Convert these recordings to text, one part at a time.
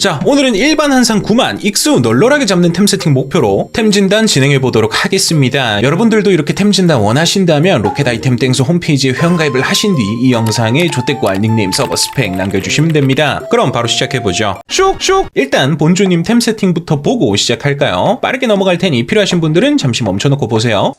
자, 오늘은 일반 한상 9만 익수 널널하게 잡는 템 세팅 목표로 템 진단 진행해 보도록 하겠습니다. 여러분들도 이렇게 템 진단 원하신다면 로켓 아이템 땡스 홈페이지에 회원가입을 하신 뒤 이 영상에 조태꾸알 닉네임 서버 스펙 남겨주시면 됩니다. 그럼 바로 시작해보죠. 슉슉! 일단 본주님 템 세팅부터 보고 시작할까요? 빠르게 넘어갈 테니 필요하신 분들은 잠시 멈춰놓고 보세요.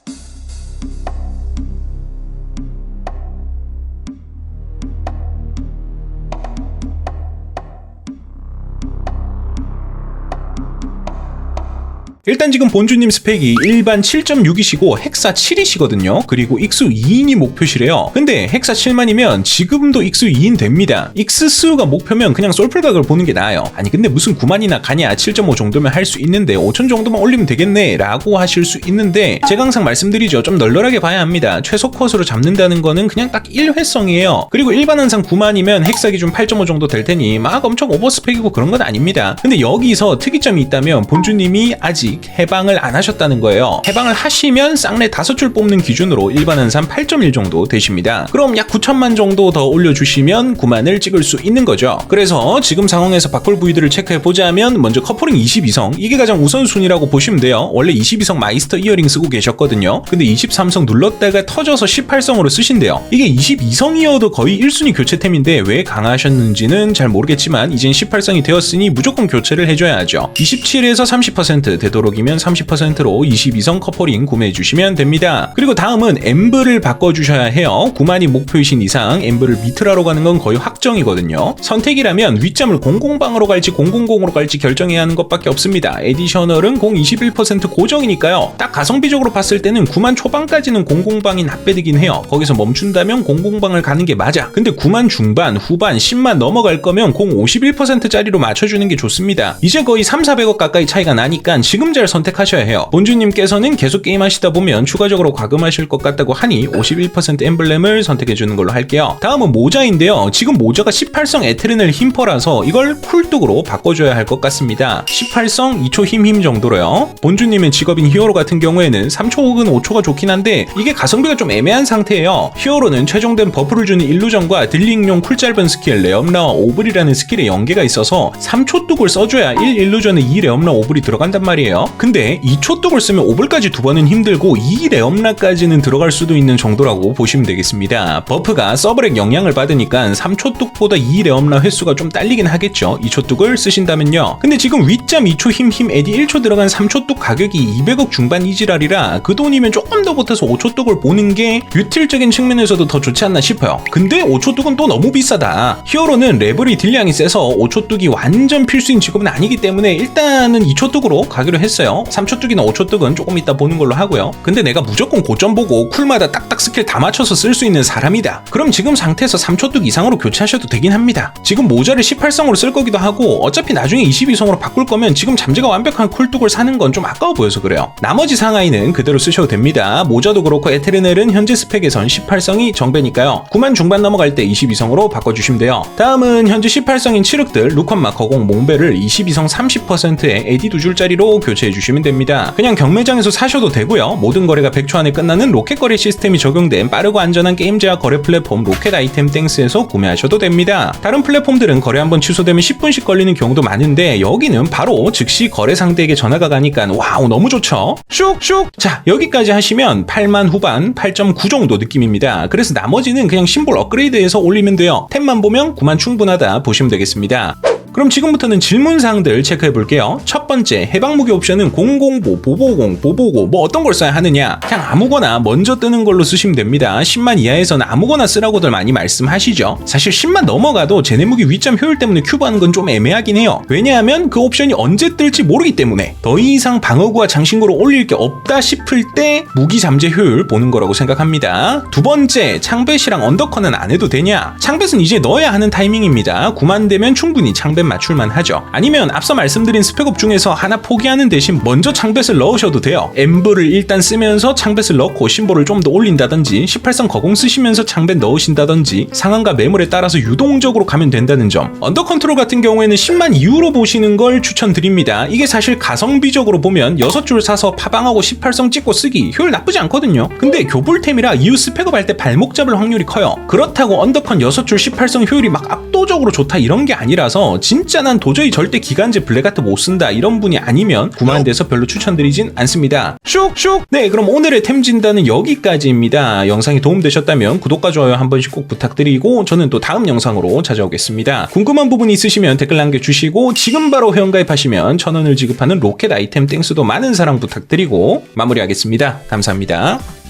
일단 지금 본주님 스펙이 일반 7.6이시고 헥사 7이시거든요. 그리고 익수 2인이 목표시래요. 근데 헥사 7만이면 지금도 익수 2인 됩니다. 익스 수가 목표면 그냥 솔플각을 보는 게 나아요. 아니 근데 무슨 9만이나 가냐 7.5 정도면 할 수 있는데 5천 정도만 올리면 되겠네 라고 하실 수 있는데 제가 항상 말씀드리죠. 좀 널널하게 봐야 합니다. 최소 컷으로 잡는다는 거는 그냥 딱 1회성이에요. 그리고 일반 한상 9만이면 헥사 기준 8.5 정도 될 테니 막 엄청 오버스펙이고 그런 건 아닙니다. 근데 여기서 특이점이 있다면 본주님이 아직 해방을 안 하셨다는 거예요. 해방을 하시면 쌍내 5줄 뽑는 기준으로 일반 한산 8.1 정도 되십니다. 그럼 약 9천만 정도 더 올려주시면 9만을 찍을 수 있는 거죠. 그래서 지금 상황에서 바꿀 부위들을 체크해 보자면 먼저 커플링 22성 이게 가장 우선순위라고 보시면 돼요. 원래 22성 마이스터 이어링 쓰고 계셨거든요. 근데 23성 눌렀다가 터져서 18성으로 쓰신대요. 이게 22성이어도 거의 1순위 교체템인데 왜 강화하셨는지는 잘 모르겠지만 이젠 18성이 되었으니 무조건 교체를 해줘야죠. 27에서 30% 되도록 이면 30%로 22성 커플링 구매해 주시면 됩니다. 그리고 다음은 엠브를 바꿔주셔야 해요. 9만이 목표이신 이상 엠브를 미트라로 가는 건 거의 확정이거든요. 선택이라면 윗점을 00방으로 갈지 000으로 갈지 결정해야 하는 것밖에 없습니다. 에디셔널은 0 21% 고정이니까요. 딱 가성비적으로 봤을 때는 9만 초반까지는 00방이 납배되긴 해요. 거기서 멈춘다면 00방을 가는 게 맞아. 근데 9만 중반, 후반, 10만 넘어갈 거면 0 51%짜리로 맞춰주는 게 좋습니다. 이제 거의 3, 400억 가까이 차이가 나니까 지금 잘 선택하셔야 해요. 본주님께서는 계속 게임하시다 보면 추가적으로 과금하실 것 같다고 하니 51% 엠블렘을 선택해주는 걸로 할게요. 다음은 모자인데요. 지금 모자가 18성 에테르넬 힘퍼라서 이걸 쿨뚝으로 바꿔줘야 할 것 같습니다. 18성 2초 힘힘 정도로요. 본주님의 직업인 히어로 같은 경우에는 3초 혹은 5초가 좋긴 한데 이게 가성비가 좀 애매한 상태예요. 히어로는 최종된 버프를 주는 일루전과 딜링용 쿨 짧은 스킬 레엄라와 오블이라는 스킬에 연계가 있어서 3초 뚝을 써줘야 1 일루전에 2 레엄라 오블이 들어간단 말이에요. 근데 2초 뚝을 쓰면 오블까지 두 번은 힘들고 2 레엄라까지는 들어갈 수도 있는 정도라고 보시면 되겠습니다. 버프가 서브렉 영향을 받으니까 3초 뚝보다 2 레엄라 횟수가 좀 딸리긴 하겠죠. 2초 뚝을 쓰신다면요. 근데 지금 윗점 2초 힘힘 에디 1초 들어간 3초 뚝 가격이 200억 중반 이지랄이라 그 돈이면 조금 더 보태서 5초 뚝을 보는 게 유틸적인 측면에서도 더 좋지 않나 싶어요. 근데 5초 뚝은 또 너무 비싸다. 히어로는 레벨이 딜량이 세서 5초 뚝이 완전 필수인 직업은 아니기 때문에 일단은 2초 뚝으로 가기로 했 어요. 3초 뚝이나 5초 뚝은 조금 이따 보는 걸로 하고요. 근데 내가 무조건 고점 보고 쿨마다 딱딱 스킬 다 맞춰서 쓸 수 있는 사람이다. 그럼 지금 상태에서 3초 뚝 이상으로 교체하셔도 되긴 합니다. 지금 모자를 18성으로 쓸 거기도 하고 어차피 나중에 22성으로 바꿀 거면 지금 잠재가 완벽한 쿨뚝을 사는 건 좀 아까워 보여서 그래요. 나머지 상하이는 그대로 쓰셔도 됩니다. 모자도 그렇고 에테르넬은 현재 스펙에선 18성이 정배니까요. 9만 중반 넘어갈 때 22성으로 바꿔주시면 돼요. 다음은 현재 18성인 칠흑들 루컨 마커공 몽베를 22성 30%에 에디 두 줄짜리로 교체 해 주시면 됩니다. 그냥 경매장에서 사셔도 되고요. 모든 거래가 100초 안에 끝나는 로켓 거래 시스템이 적용된 빠르고 안전한 게임 제약 거래 플랫폼 로켓 아이템 땡스에서 구매하셔도 됩니다. 다른 플랫폼들은 거래 한번 취소되면 10분씩 걸리는 경우도 많은데 여기는 바로 즉시 거래 상대에게 전화가 가니까 와우 너무 좋죠. 슉슉 자 여기까지 하시면 8만 후반 8.9 정도 느낌입니다. 그래서 나머지는 그냥 심볼 업그레이드해서 올리면 돼요. 템만 보면 9만 충분하다 보시면 되겠습니다. 그럼 지금부터는 질문사항들 체크해 볼게요. 첫 번째, 해방무기 옵션은 공공보, 보보공, 보보고 뭐 어떤 걸 써야 하느냐? 그냥 아무거나 먼저 뜨는 걸로 쓰시면 됩니다. 10만 이하에서는 아무거나 쓰라고들 많이 말씀하시죠. 사실 10만 넘어가도 제네무기 위점 효율 때문에 큐브하는 건 좀 애매하긴 해요. 왜냐하면 그 옵션이 언제 뜰지 모르기 때문에 더 이상 방어구와 장신구를 올릴 게 없다 싶을 때 무기 잠재 효율 보는 거라고 생각합니다. 두 번째, 창뱃이랑 언더커는 안 해도 되냐? 창뱃은 이제 넣어야 하는 타이밍입니다. 9만 되면 충분히 창뱃 맞출만 하죠. 아니면 앞서 말씀드린 스펙업 중에서 하나 포기하는 대신 먼저 창뱃을 넣으셔도 돼요. 엠브를 일단 쓰면서 창뱃을 넣고 심볼을 좀 더 올린다든지 18성 거공 쓰시면서 창뱃 넣으신다든지 상황과 매물에 따라서 유동적으로 가면 된다는 점. 언더 컨트롤 같은 경우에는 10만 이후로 보시는 걸 추천드립니다. 이게 사실 가성비적으로 보면 6줄 사서 파방하고 18성 찍고 쓰기 효율 나쁘지 않거든요. 근데 교불템이라 이후 스펙업 할 때 발목 잡을 확률이 커요. 그렇다고 언더컨 6줄 18성 효율이 막 압도적으로 좋다 이런 게 아니라서 진짜 난 도저히 절대 기간제 블랙아트 못 쓴다 이런 분이 아니면 구매하는 데서 별로 추천드리진 않습니다. 슉슉! 네, 그럼 오늘의 템 진단은 여기까지입니다. 영상이 도움되셨다면 구독과 좋아요 한 번씩 꼭 부탁드리고 저는 또 다음 영상으로 찾아오겠습니다. 궁금한 부분 있으시면 댓글 남겨주시고 지금 바로 회원가입하시면 천 원을 지급하는 로켓 아이템 땡스도 많은 사랑 부탁드리고 마무리하겠습니다. 감사합니다.